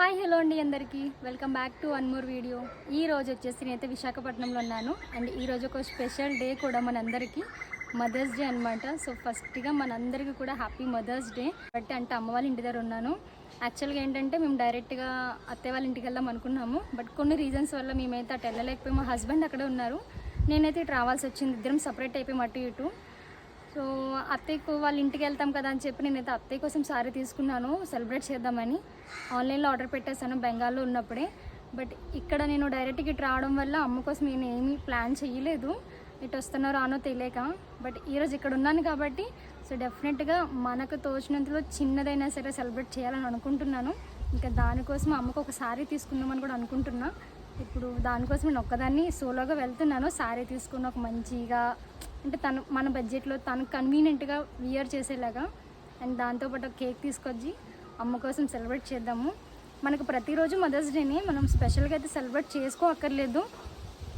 Hi hello అండి అందరికీ. Welcome back to one more video. ఈ రోజు వచ్చేసి నేనైతే విశాఖపట్నంలో ఉన్నాను. అండ్ ఈ రోజు ఒక స్పెషల్ డే కూడా మనందరికీ. మదర్స్ డే అనమాట సో ఫస్ట్గా మనందరికీ కూడా హ్యాపీ మదర్స్ డే. బట్ అంటే అమ్మ వాళ్ళ ఇంటి దగ్గర ఉన్నాను. యాక్చువల్గా ఏంటంటే మేము డైరెక్ట్గా అత్తయ్య వాళ్ళ ఇంటికి వెళ్దాం అనుకున్నాము. బట్ కొన్ని రీజన్స్ వల్ల మేమైతే అటు వెళ్ళలేకపోయి మా హస్బెండ్ అక్కడే ఉన్నారు. నేనైతే ఇటు రావాల్సి వచ్చింది. ఇద్దరం సపరేట్ అయిపోయి అటు ఇటు. సో అత్తయ్యకు వాళ్ళ ఇంటికి వెళ్తాం కదా అని చెప్పి నేనైతే అత్తయ్య కోసం సారీ తీసుకున్నాను సెలబ్రేట్ చేద్దామని. ఆన్లైన్లో ఆర్డర్ పెట్టేశాను బెంగాల్లో ఉన్నప్పుడే. బట్ ఇక్కడ నేను డైరెక్ట్గా ఇటు రావడం వల్ల అమ్మ కోసం నేను ఏమీ ప్లాన్ చేయలేదు. ఇటు వస్తున్నారో రానో తెలియక. బట్ ఈరోజు ఇక్కడ ఉన్నాను కాబట్టి సో డెఫినెట్గా మనకు తోచినంతలో చిన్నదైనా సరే సెలబ్రేట్ చేయాలని అనుకుంటున్నాను. ఇంకా దానికోసం అమ్మకు ఒక సారీ తీసుకుందామని కూడా అనుకుంటున్నాను ఇప్పుడు దానికోసం నేను ఒక్కదాన్ని సోలోగా వెళ్తున్నాను. సారీ తీసుకుని ఒక మంచిగా అంటే తను మన బడ్జెట్లో తను కన్వీనియంట్గా వియర్ చేసేలాగా. అండ్ దాంతోపాటు ఒక కేక్ తీసుకొచ్చి అమ్మ కోసం సెలబ్రేట్ చేద్దాము. మనకు ప్రతిరోజు మదర్స్ డేని మనం స్పెషల్గా అయితే సెలబ్రేట్ చేసుకోక్కర్లేదు.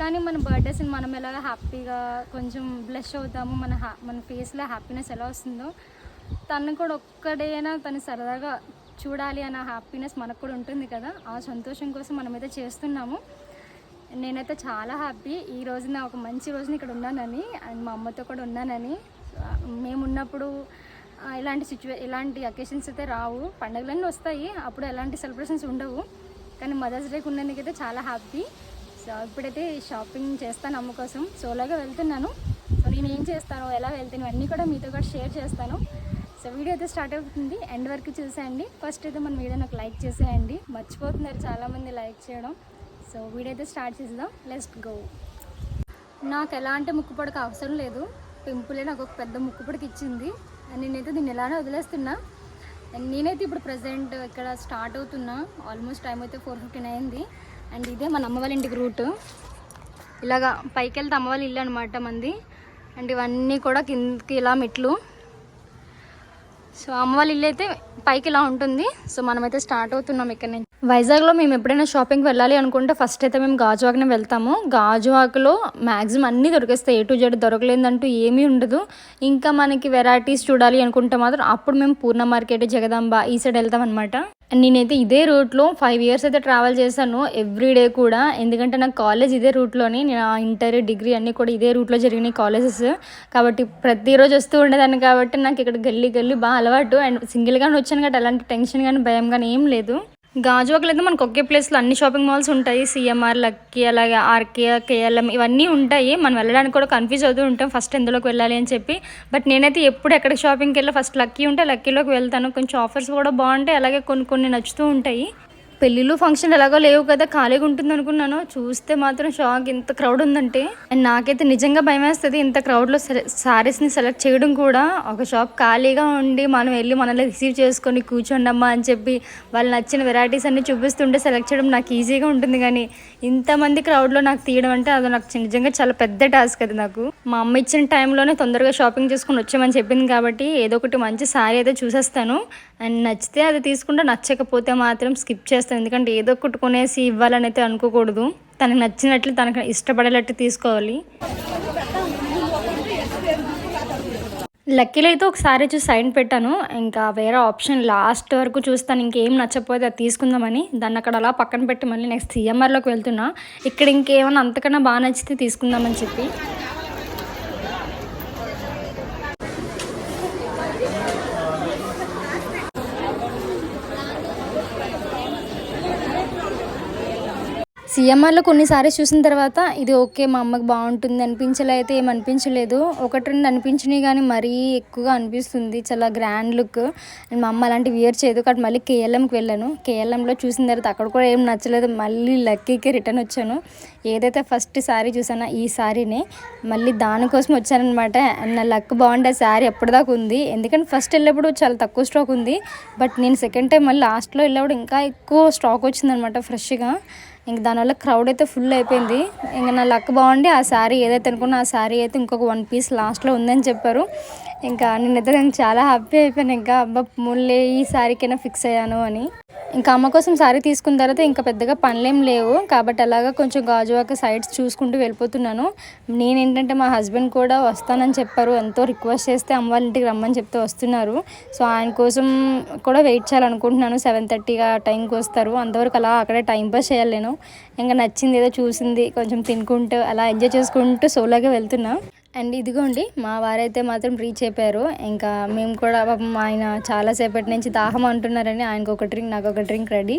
కానీ మన బర్త్డేస్ని మనం ఎలా హ్యాపీగా కొంచెం బ్లెష్ అవుతాము మన హ్యా మన ఫేస్లో హ్యాపీనెస్ ఎలా వస్తుందో. తను కూడా ఒక్కడైనా తను సరదాగా చూడాలి అన్న హ్యాపీనెస్ మనకు కూడా ఉంటుంది కదా. ఆ సంతోషం కోసం మనమైతే చేస్తున్నాము. నేనైతే చాలా హ్యాపీ ఈ రోజున ఒక మంచి రోజున ఇక్కడ ఉన్నానని అండ్ మా అమ్మతో కూడా ఉన్నానని. మేము ఉన్నప్పుడు ఇలాంటి సిచ్యువే ఇలాంటి అకేషన్స్ అయితే రావు. పండుగలన్నీ వస్తాయి. అప్పుడు ఎలాంటి సెలబ్రేషన్స్ ఉండవు. కానీ మదర్స్ డేకి ఉన్నందుకైతే చాలా హ్యాపీ సో ఇప్పుడైతే షాపింగ్ చేస్తాను అమ్మ కోసం. సోలోగా వెళ్తున్నాను. సో నేను ఏం చేస్తాను ఎలా వెళ్తాను అన్నీ కూడా మీతో కూడా షేర్ చేస్తాను. సో వీడియో అయితే స్టార్ట్ అవుతుంది. ఎండ్ వరకు చూసేయండి. ఫస్ట్ అయితే మన వీడియో నాకు లైక్ చేసేయండి. మర్చిపోతున్నారు చాలామంది లైక్ చేయడం. సో వీడియో అయితే స్టార్ట్ చేద్దాం లెస్ట్ గో నాకు ఎలాంటి ముక్కుపొడక అవసరం లేదు. పింపులే నాకు ఒక పెద్ద ముక్కుపొడకి ఇచ్చింది. అండ్ నేనైతే దీన్ని ఎలానే వదిలేస్తున్నా. నేనైతే ఇప్పుడు ప్రజెంట్ ఇక్కడ స్టార్ట్ అవుతున్నా. ఆల్మోస్ట్ టైం అయితే ఫోర్ ఫిఫ్టీన్ అయింది. అండ్ ఇదే మన అమ్మ వాళ్ళ ఇంటికి రూట్ ఇలాగా పైకి వెళ్తే అమ్మ వాళ్ళ ఇల్లు అనమాట మంది. అండ్ ఇవన్నీ కూడా కిందకి ఇలా మెట్లు. సో అమ్మ వాళ్ళ ఇల్లు అయితే పైకి ఇలా ఉంటుంది. సో మనమైతే స్టార్ట్ అవుతున్నాం ఇక్కడ నుంచి. వైజాగ్లో మేము ఎప్పుడైనా షాపింగ్కి వెళ్ళాలి అనుకుంటే ఫస్ట్ అయితే మేము గాజువాకనే వెళ్తాము. గాజువాకలో మ్యాక్సిమం అన్నీ దొరికేస్తాయి. ఏ టు జెడ్ దొరకలేదంటూ ఏమీ ఉండదు. ఇంకా మనకి వెరైటీస్ చూడాలి అనుకుంటే మాత్రం అప్పుడు మేము పూర్ణ మార్కెట్ జగదాంబ ఈ సైడ్ వెళ్తాం అనమాట నేనైతే ఇదే రూట్లో ఫైవ్ ఇయర్స్ అయితే ట్రావెల్ చేశాను ఎవ్రీ డే కూడా. ఎందుకంటే నా కాలేజ్ ఇదే రూట్లోని నేను ఇంటర్ డిగ్రీ అన్నీ కూడా ఇదే రూట్లో జరిగినాయి కాలేజెస్. కాబట్టి ప్రతిరోజు వస్తూ ఉండేదాన్ని కాబట్టి నాకు ఇక్కడ గల్లీ గల్లీ బాగా అలవాటు. అండ్ సింగిల్గానే వచ్చాను కాబట్టి ఎలాంటి టెన్షన్ కానీ భయం కానీ ఏం లేదు. గాజువాకలో అయితే మనకు ఒకే ప్లేస్లో అన్ని షాపింగ్ మాల్స్ ఉంటాయి. సిఎంఆర్ లక్కీ అలాగే ఆర్కే కేఎల్ఎం ఇవన్నీ ఉంటాయి. మనం వెళ్ళడానికి కూడా కన్ఫ్యూజ్ అవుతూ ఉంటాం. ఫస్ట్ ఎందులోకి వెళ్ళాలి అని చెప్పి. బట్ నేనైతే ఎప్పుడు ఎక్కడ షాపింగ్కి వెళ్ళి ఫస్ట్ లక్కీ ఉంటే లక్కీలోకి వెళ్తాను. కొంచెం ఆఫర్స్ కూడా బాగుంటాయి. అలాగే కొన్ని కొన్ని నచ్చుతూ ఉంటాయి. పెళ్ళిళ్ళు ఫంక్షన్ ఎలాగో లేవు కదా ఖాళీగా ఉంటుంది అనుకున్నాను చూస్తే మాత్రం షాక్. ఇంత క్రౌడ్ ఉందంటే. అండ్ నాకైతే నిజంగా భయం వేస్తుంది ఇంత క్రౌడ్లో సారీస్ని సెలెక్ట్ చేయడం కూడా ఒక షాప్ ఖాళీగా ఉండి మనం వెళ్ళి మనల్ని రిసీవ్ చేసుకొని కూర్చోండమ్మా అని చెప్పి వాళ్ళు నచ్చిన వెరైటీస్ అన్ని చూపిస్తుంటే సెలెక్ట్ చేయడం నాకు ఈజీగా ఉంటుంది. కానీ ఇంతమంది క్రౌడ్లో నాకు తీయడం అంటే అది నాకు నిజంగా చాలా పెద్ద టాస్క్ అది నాకు. మా అమ్మ ఇచ్చిన టైంలోనే తొందరగా షాపింగ్ చేసుకుని వచ్చామని చెప్పింది కాబట్టి ఏదో ఒకటి మంచి శారీ అయితే చూసేస్తాను. అండ్ నచ్చితే అది తీసుకుంటే నచ్చకపోతే మాత్రం స్కిప్ చేస్తాను ఎందుకంటే ఏదో ఒకటి కొనేసి ఇవ్వాలని అయితే అనుకోకూడదు. తనకు నచ్చినట్లు తనకు ఇష్టపడేటట్టు తీసుకోవాలి. లక్కీలో అయితే ఒకసారి చూసి సైన్ పెట్టాను. ఇంకా వేరే ఆప్షన్ లాస్ట్ వరకు చూస్తాను. ఇంకేం నచ్చకపోతే అది తీసుకుందామని. దాన్ని అక్కడ అలా పక్కన పెట్టి మళ్ళీ నెక్స్ట్ సిఎంఆర్లోకి వెళ్తున్నా. ఇక్కడ ఇంకేమైనా అంతకన్నా బాగా నచ్చితే తీసుకుందామని చెప్పి. సిఎంఆర్లో కొన్ని సారీస్ చూసిన తర్వాత ఇది ఓకే మా అమ్మకి బాగుంటుంది అనిపించలే అయితే ఏం అనిపించలేదు. ఒకటి రెండు అనిపించినాయి కానీ మరీ ఎక్కువగా అనిపిస్తుంది. చాలా గ్రాండ్ లుక్ అండ్ మా అమ్మ అలాంటి వియర్ చేయదు కాబట్టి మళ్ళీ కేఎల్ఎంకి వెళ్ళాను. కేఎల్ఎంలో చూసిన తర్వాత అక్కడ కూడా ఏం నచ్చలేదు. మళ్ళీ లక్కీకి రిటర్న్ వచ్చాను. ఏదైతే ఫస్ట్ శారీ చూసానో ఈ శారీనే మళ్ళీ దానికోసం వచ్చానమాట నా లక్ బాగుండే శారీ ఎప్పటిదాకా ఉంది. ఎందుకంటే ఫస్ట్ వెళ్ళేప్పుడు చాలా తక్కువ స్టాక్ ఉంది. బట్ నేను సెకండ్ టైం మళ్ళీ లాస్ట్లో వెళ్ళేప్పుడు ఇంకా ఎక్కువ స్టాక్ వచ్చిందనమాట ఫ్రెష్గా ఇంక దానివల్ల క్రౌడ్ అయితే ఫుల్ అయిపోయింది. ఇంక నా లక్ బాగుండి ఆ శారీ ఏదైతే అనుకున్నా ఆ శారీ అయితే ఇంకొక వన్ పీస్ లాస్ట్లో ఉందని చెప్పారు. ఇంకా నేనైతే నేను చాలా హ్యాపీ అయిపోయాను. ఇంకా అబ్బా ముళ్ళే ఈ శారీకైనా ఫిక్స్ అయ్యాను అని. ఇంకా అమ్మ కోసం సారీ తీసుకున్న తర్వాత ఇంకా పెద్దగా పనులేం లేవు. కాబట్టి అలాగా కొంచెం గాజువాక సైడ్స్ చూసుకుంటూ వెళ్ళిపోతున్నాను. నేను ఏంటంటే మా హస్బెండ్ కూడా వస్తానని చెప్పారు. ఎంతో రిక్వెస్ట్ చేస్తే అమ్మ వాళ్ళ ఇంటికి రమ్మని చెప్తే వస్తున్నారు. సో ఆయన కోసం కూడా వెయిట్ చేయాలనుకుంటున్నాను. సెవెన్ థర్టీగా టైంకి వస్తారు. అంతవరకు అలా అక్కడే టైం పాస్ చేయాలి నేను. ఇంకా నచ్చింది ఏదో చూసింది కొంచెం తినుకుంటూ అలా ఎంజాయ్ చేసుకుంటూ సోలోగా వెళ్తున్నా. అండ్ ఇదిగోండి మా వారైతే మాత్రం రీచ్ అయిపోయారు. ఇంకా మేము కూడా పాపం ఆయన చాలాసేపటి నుంచి దాహం అంటున్నారని ఆయనకు ఒక డ్రింక్ నాకు ఒక డ్రింక్ రెడీ.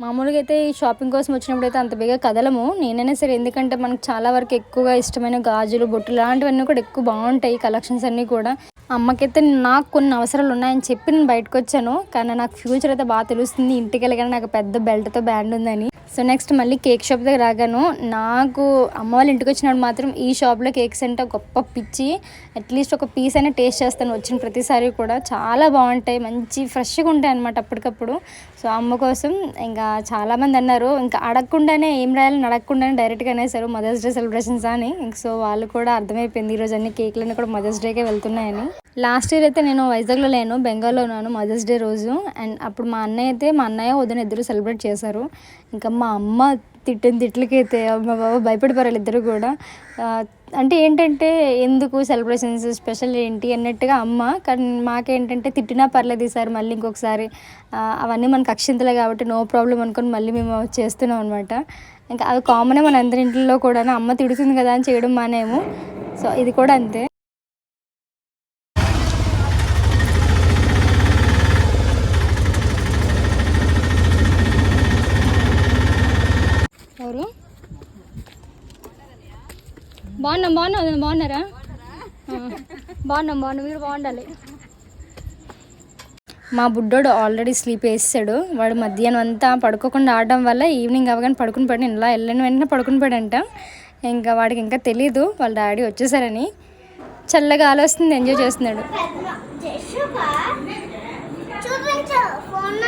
మామూలుగా అయితే ఈ షాపింగ్ కోసం వచ్చినప్పుడు అయితే అంత బేగా కదలము. నేనైనా సరే ఎందుకంటే మనకు చాలా వరకు ఎక్కువగా ఇష్టమైన గాజులు బొట్టులు లాంటివన్నీ కూడా ఎక్కువ బాగుంటాయి కలెక్షన్స్ అన్నీ కూడా. అమ్మకైతే నాకు కొన్ని అవసరాలు ఉన్నాయని చెప్పి నేను బయటకు వచ్చాను కానీ నాకు ఫ్యూచర్ అయితే బాగా తెలుస్తుంది. ఇంటికి వెళ్ళగానే నాకు పెద్ద బెల్ట్తో బ్యాండ్ ఉందని. సో నెక్స్ట్ మళ్ళీ కేక్ షాప్ దగ్గర రాగాను. నాకు అమ్మ వాళ్ళ ఇంటికి వచ్చినప్పుడు మాత్రం ఈ షాప్లో కేక్స్ అంటే గొప్ప పిచ్చి. అట్లీస్ట్ ఒక పీస్ అయినా టేస్ట్ చేస్తాను వచ్చిన ప్రతిసారి కూడా. చాలా బాగుంటాయి. మంచి ఫ్రెష్గా ఉంటాయి అనమాట అప్పటికప్పుడు. సో అమ్మ కోసం ఇంకా చాలామంది అన్నారు. ఇంకా అడగకుండానే ఏం రాయాలని అడగకుండానే డైరెక్ట్గా అనేసారు మదర్స్ డే సెలబ్రేషన్స్ అని. ఇంక సో వాళ్ళు కూడా అర్థమైపోయింది. ఈరోజు అన్ని కేక్లన్నీ కూడా మదర్స్ డేకే వెళ్తున్నాయని. లాస్ట్ ఇయర్ అయితే నేను వైజాగ్లో లేను బెంగాల్లో ఉన్నాను మదర్స్ డే రోజు. అండ్ అప్పుడు మా అన్నయ్య అయితే మా అన్నయ్య వదిన ఇద్దరు సెలబ్రేట్ చేశారు. ఇంకా మా అమ్మ తిట్టిన తిట్లకైతే మా బాబా భయపడిపోయారు ఇద్దరు కూడా. అంటే ఏంటంటే ఎందుకు సెలబ్రేషన్స్ స్పెషల్ ఏంటి అన్నట్టుగా అమ్మ కానీ మాకేంటంటే తిట్టినా పర్లేదు ఈసారి మళ్ళీ ఇంకొకసారి. అవన్నీ మనకు అక్షింతలే కాబట్టి నో ప్రాబ్లం అనుకొని మళ్ళీ మేము చేస్తున్నాం అనమాట ఇంకా అది కామనే మన అందరి ఇంట్లో కూడా అమ్మ తిడుతుంది కదా అని చేయడం మానేము. సో ఇది కూడా అంతే. బాగున్నాం బాగున్నాం బాగున్నారా? బాగున్నాం బాగున్నాం. మీరు బాగుండాలి. మా బుడ్డోడు ఆల్రెడీ స్లీప్ వేసాడు వాడు మధ్యాహ్నం అంతా పడుకోకుండా ఆడడం వల్ల ఈవినింగ్ అవగానే పడుకుని పడి ఇలా వెళ్ళిన వెంటనే పడుకుని పడంట. ఇంకా వాడికి ఇంకా తెలీదు వాళ్ళ డాడీ వచ్చేసారని. చల్లగా ఆలోస్తుంది ఎంజాయ్ చేస్తున్నాడు. చూపించు ఫోన్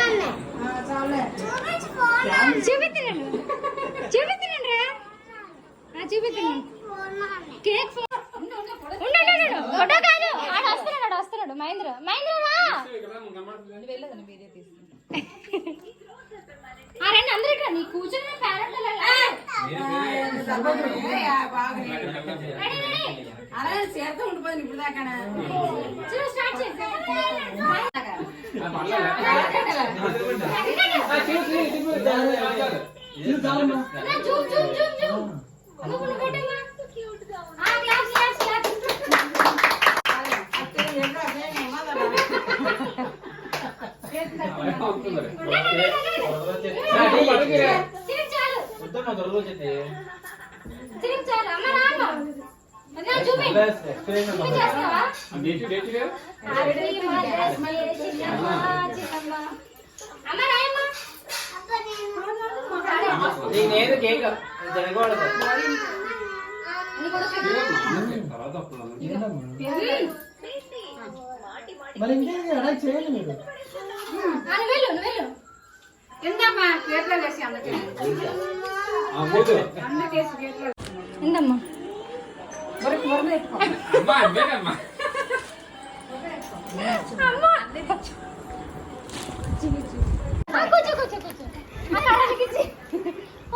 కేక్ ఫోటో కాదు. ఆడ వస్తున్నాడు ఆడ వస్తున్నాడు. మహేంద్ర మహేంద్ర రా. రండి అందరూ ఇక్కడ నీ కూర్చొని పేరెంట్ అలా ఉండిపోయింది ఇప్పుడు దాకా స్టార్ట్ చేసి జూమ్ జూమ్ జూమ్ జూమ్. నువ్వు నువ్వు పెట్టమ్మా ఆ క్లాస్ క్లాస్ క్లాస్ చిరిగి చాలు చిరిగి చాలు అమ్మ రామ్మ అదే చూపి చూపించేస్తావా హ్యాపీ మదర్స్ డే చిన్నమ్మ చిన్నమ్మ అమ్మ రాయమ్మ నేను కేక్ జరగకూడదు. మరి ఇంకేంటి అలా చేయండి మీరు. ఎందమ్మా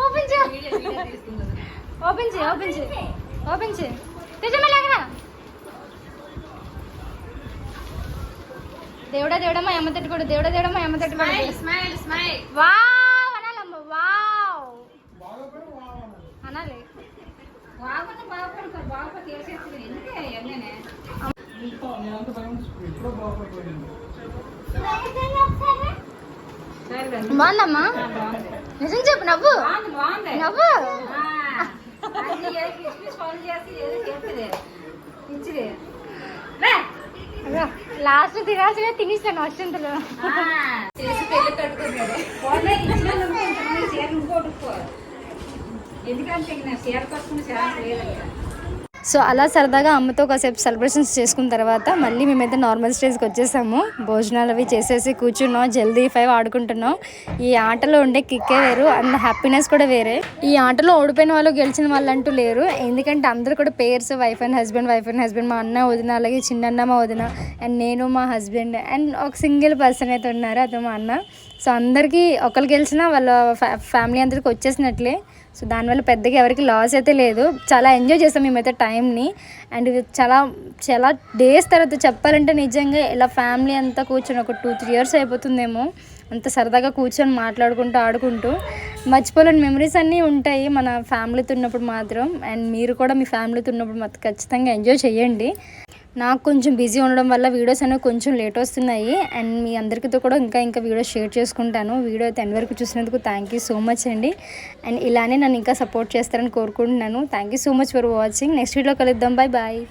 ఓపెన్ చేయ. ఓపెన్ చేయ ఓపెన్ చేయ. నిజమే లేకరా దేవుడా దేవుడా మా అమ్మ తట్టుకోడు దేవుడా దేవుడా మా అమ్మ తట్టుకోడు. స్మైల్ స్మైల్ వావ్ అనాలమ్మ వావ్. అనాలి. బాగుంది బాగుంది తెలిసేస్తుంది ఎందుకే బాగుందమ్మా? నిజం చెప్పు నవ్వు. నవ్వు. ఫోన్ చేసి ఏదో ఇచ్చిది లాస్ట్ తినాల్సిన చీర కొట్టుకో. ఎందుకంటే నా చీర కట్టుకున్న ఛాన్స్ లేదంట. సో అలా సరదాగా అమ్మతో కాసేపు సెలబ్రేషన్స్ చేసుకున్న తర్వాత మళ్ళీ మేమైతే నార్మల్ స్టేజ్కి వచ్చేసాము. భోజనాలు అవి చేసేసి కూర్చున్నాం జల్దీ ఫైవ్ ఆడుకుంటున్నాం. ఈ ఆటలో ఉండే కిక్కే వేరు అండ్ హ్యాపీనెస్ కూడా వేరే. ఈ ఆటలో ఓడిపోయిన వాళ్ళు గెలిచిన వాళ్ళు అంటూ లేరు. ఎందుకంటే అందరూ కూడా pairs wife and husband wife and husband మా అన్న వదిన అలాగే చిన్న అన్న మా వదిన అండ్ నేను మా హస్బెండ్ అండ్ ఒక సింగిల్ పర్సన్ అయితే ఉన్నారు అతను మా అన్న. సో అందరికీ ఒకరు గెలిచినా వాళ్ళ ఫ్యా ఫ్యామిలీ అందరికి వచ్చేసినట్లే. సో దానివల్ల పెద్దగా ఎవరికి లాస్ అయితే లేదు. చాలా ఎంజాయ్ చేస్తాం మేమైతే టైంని. అండ్ చాలా చాలా డేస్ తర్వాత చెప్పాలంటే నిజంగా ఇలా ఫ్యామిలీ అంతా కూర్చొని ఒక టూ త్రీ ఇయర్స్ అయిపోతుందేమో. అంత సరదాగా కూర్చొని మాట్లాడుకుంటూ ఆడుకుంటూ మర్చిపోలేని మెమరీస్ అన్నీ ఉంటాయి మన ఫ్యామిలీతో ఉన్నప్పుడు మాత్రం. అండ్ మీరు కూడా మీ ఫ్యామిలీతో ఉన్నప్పుడు మాత్రం ఖచ్చితంగా ఎంజాయ్ చేయండి. నాకు కొంచెం బిజీ ఉండడం వల్ల వీడియోస్ అనేవి కొంచెం లేట్ వస్తున్నాయి. అండ్ మీ అందరికీతో కూడా ఇంకా ఇంకా వీడియోస్ షేర్ చేసుకుంటాను. వీడియో అయితే వరకు చూసినందుకు థ్యాంక్ యూ సో మచ్ అండి. అండ్ ఇలానే నన్ను ఇంకా సపోర్ట్ చేస్తారని కోరుకుంటున్నాను. Thank you so much for watching next video కలుద్దాం. Bye bye